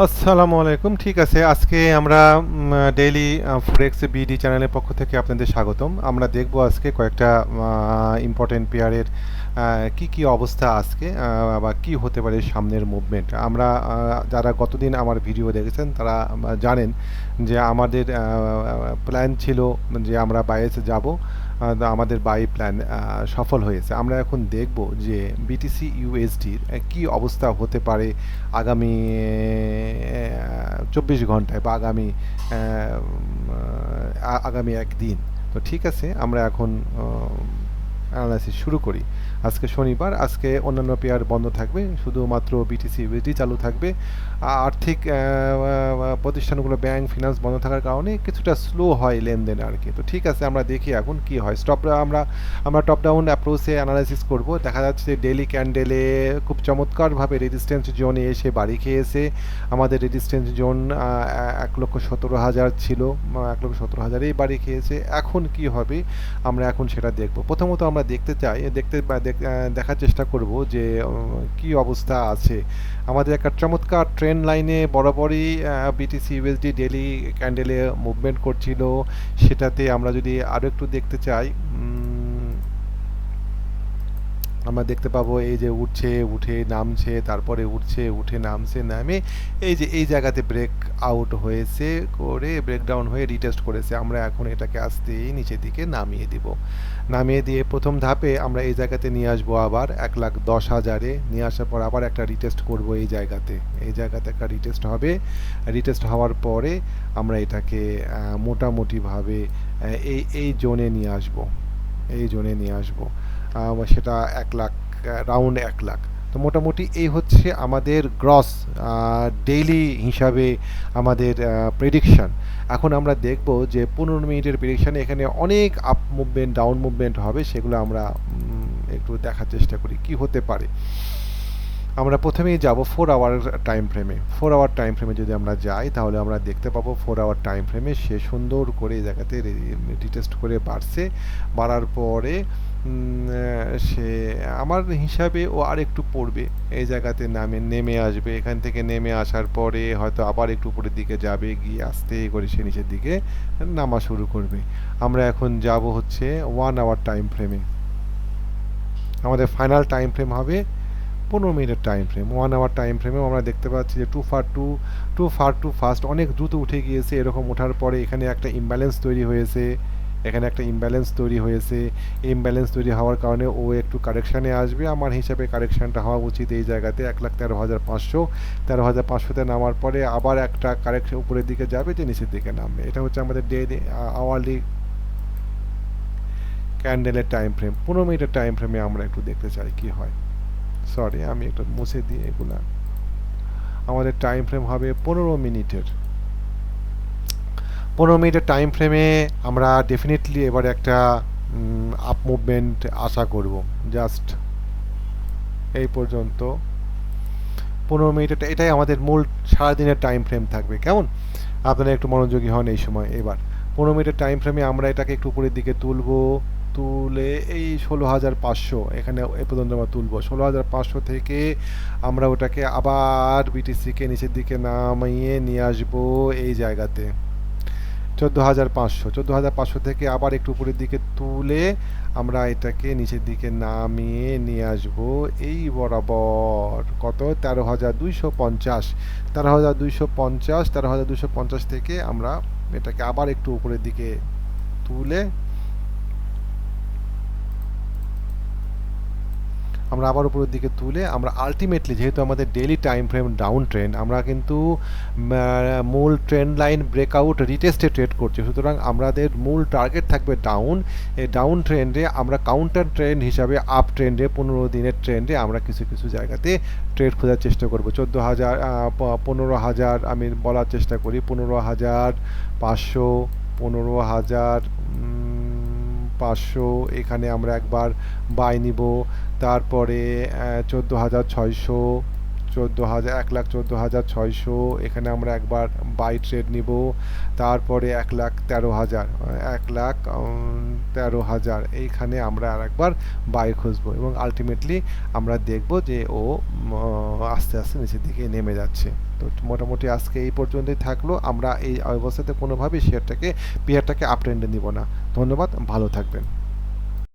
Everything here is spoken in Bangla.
আসসালামু আলাইকুম, ঠিক আছে, আজকে আমরা ডেইলি ফোরেক্স বিডি চ্যানেলের পক্ষ থেকে আপনাদের স্বাগতম। আমরা দেখব আজকে কয়েকটা ইম্পর্টেন্ট পেয়ারের কি কি অবস্থা আজকে বা কি হতে পারে সামনের মুভমেন্ট আমরা যারা গতদিন আমার ভিডিও দেখেছেন, তারা জানেন যে আমাদের প্ল্যান ছিল যে আমরা বাইরে যাব আমাদের বাই প্ল্যান সফল হয়েছে। আমরা এখন দেখব যে বিটিসি ইউএসডির কি অবস্থা হতে পারে আগামী চব্বিশ ঘন্টায় বা আগামী আগামী একদিন। তো ঠিক আছে, আমরা এখন অ্যানালাইসিস শুরু করি। আজকে শনিবার, আজকে অন্যান্য পেয়ার বন্ধ থাকবে, শুধুমাত্র বিটিসি ইউএসডি চালু থাকবে। আর্থিক প্রতিষ্ঠানগুলো ব্যাংক ফিনান্স বন্ধ থাকার কারণে কিছুটা স্লো হয় লেনদেন আর কি। তো ঠিক আছে, আমরা দেখি এখন কি হয়। স্টপ আমরা আমরা টপ ডাউন অ্যাপ্রোচে অ্যানালাইসিস করব। দেখা যাচ্ছে ডেলি ক্যান্ডেলে খুব চমৎকারভাবে রেজিস্ট্যান্স জোনে এসে বাড়ি খেয়েছে। আমাদের রেজিস্ট্যান্স জোন এক লক্ষ সতেরো হাজার ছিল এক লক্ষ সতেরো হাজারেই বাড়ি খেয়েছে। এখন কি হবে? আমরা এখন সেটা দেখব। প্রথমত আমরা দেখতে চাই, দেখতে দেখার চেষ্টা করব যে কি অবস্থা আছে। আমাদের একটা চমৎকার ট্রেন লাইনে বরাবরই বিটিসি ইউএসডি ডেলি ক্যান্ডেলে মুভমেন্ট করছিল। সেটাতে আমরা যদি আরও একটু দেখতে চাই আমরা দেখতে পাবো এই যে উঠছে, উঠে নামছে, তারপরে উঠছে, উঠে নামছে, নামে এই যে এই জায়গাতে ব্রেক আউট হয়েছে করে ব্রেকডাউন হয়ে রিটেস্ট করেছে। আমরা এখন এটাকে আস্তেই নিচের দিকে নামিয়ে দিব। নামিয়ে দিয়ে প্রথম ধাপে আমরা এই জায়গাতে নিয়ে আসব আবার এক লাখ দশ হাজারে। নিয়ে আসার পর আবার একটা রিটেস্ট করব এই জায়গাতে। এই জায়গাতে একটা রিটেস্ট হবে। রিটেস্ট হওয়ার পরে আমরা এটাকে মোটামুটিভাবে এই এই জোনে নিয়ে আসব। এই জোনে নিয়ে আসব। সেটা এক লাখ রাউন্ড এক লাখ। তো মোটামুটি এই হচ্ছে আমাদের গ্রস ডেইলি হিসাবে আমাদের প্রেডিকশান এখন আমরা দেখব যে পনেরো মিনিটের প্রেডিকশানে এখানে অনেক আপ মুভমেন্ট ডাউন মুভমেন্ট হবে, সেগুলো আমরা একটু দেখার চেষ্টা করি, কি হতে পারে। আমরা প্রথমেই যাব ফোর আওয়ার টাইম ফ্রেমে ফোর আওয়ার টাইম ফ্রেমে যদি আমরা যাই, তাহলে আমরা দেখতে পাবো ফোর আওয়ার টাইম ফ্রেমে সে সুন্দর করে এই জায়গাতে রিটেস্ট করে বাড়ছে। বাড়ার পরে সে আমার হিসাবে ও আর একটু পড়বে। এই জায়গাতে নামে, নেমে আসবে। এখান থেকে নেমে আসার পরে হয়তো আবার একটু উপরের দিকে যাবে, গিয়ে আস্তে করে সে নিচের দিকে নামা শুরু করবে। আমরা এখন যাব হচ্ছে ওয়ান আওয়ার টাইম ফ্রেমে আমাদের ফাইনাল টাইম ফ্রেম হবে পনেরো মিনিটের time frame one hour time ফ্রেমেও আমরা দেখতে পাচ্ছি যে too far too too far too fast অনেক দ্রুত উঠে গিয়েছে। এরকম ওঠার পরে এখানে একটা ইমব্যালেন্স তৈরি হয়েছে। এখানে একটা ইমব্যালেন্স তৈরি হয়েছে। ইমব্যালেন্স তৈরি হওয়ার কারণে ও একটু কারেকশানে আসবে। আমার হিসাবে কারেকশানটা হওয়া উচিত এই জায়গাতে। এক লাখ তেরো হাজার পাঁচশো। তেরো হাজার পাঁচশোতে নামার পরে আবার একটা কারেকশন উপরের দিকে যাবে যে নিচের দিকে নামবে। এটা হচ্ছে আমাদের ডেলি আওয়ারলি ক্যান্ডেলের টাইম ফ্রেম পনেরো মিনিটের টাইম ফ্রেমে আমরা একটু দেখতে চাই কি হয়। সরি আমি একটু মুছে দিই এগুলা। আমাদের টাইম ফ্রেম হবে পনেরো মিনিটের। পনেরো মিনিটের টাইম ফ্রেমে আমরা ডেফিনেটলি এবার একটা আপ মুভমেন্ট আশা করব। জাস্ট এই পর্যন্ত। পনেরো মিনিটের এটাই আমাদের মূল সারাদিনের টাইম ফ্রেম থাকবে। কেমন? আপনারা একটু মনোযোগী হন এই সময়। এবার, পনেরো মিনিটের টাইম ফ্রেমে আমরা এটাকে একটু উপরের দিকে তুলবো। তুলে এই ষোলো হাজার পাঁচশো, এখানে এ পর্যন্ত আমরা তুলবো। ষোলো হাজার পাঁচশো থেকে আমরা ওটাকে আবার বিটিসিকে নিচের দিকে নামিয়ে নিয়ে আসব এই জায়গাতে। চোদ্দ হাজার পাঁচশো। চোদ্দ হাজার পাঁচশো থেকে আবার একটু উপরের দিকে তুলে আমরা এটাকে নিচের দিকে নামিয়ে নিয়ে আসব। এই বরাবর কত? তেরো হাজার দুইশো পঞ্চাশ। তেরো হাজার দুইশো পঞ্চাশ, তেরো হাজার দুইশো পঞ্চাশ থেকে আমরা এটাকে আবার একটু উপরের দিকে তুলে আমরা আবার উপরের দিকে তুলে আমরা আলটিমেটলি যেহেতু আমাদের daily time frame down trend আমরা কিন্তু মূল ট্রেন্ড লাইন ব্রেকআউট রিটেস্টে ট্রেড করছি। সুতরাং আমাদের মূল টার্গেট থাকবে ডাউন এই ডাউন ট্রেন্ডে আমরা কাউন্টার ট্রেন্ড হিসাবে আপ ট্রেন্ডে পনেরো দিনের ট্রেন্ডে আমরা কিছু কিছু জায়গাতে ট্রেড খোঁজার চেষ্টা করব। চোদ্দ হাজার পনেরো হাজার আমি বলার চেষ্টা করি, পনেরো হাজার পাঁচশো, পনেরো হাজার পাঁচশো এখানে আমরা একবার বাই নিব। তারপরে চোদ্দ হাজার ছয়শো চোদ্দ হাজার, এক লাখ চোদ্দ হাজার ছয়শো। এখানে আমরা একবার বাই ট্রেড নিব। তারপরে এক লাখ তেরো হাজার, এক লাখ তেরো হাজার। এইখানে আমরা আর একবার বাই খুঁজবো এবং আলটিমেটলি আমরা দেখব যে ও আস্তে আস্তে নিচের দিকে নেমে যাচ্ছে। তো মোটামুটি আজকে এই পর্যন্তই থাকল। আমরা এই অবস্থাতে কোনোভাবেই শেয়ারটাকে পেয়ারটাকে আপ ট্রেন্ডে নিব না। ধন্যবাদ, ভালো থাকবেন।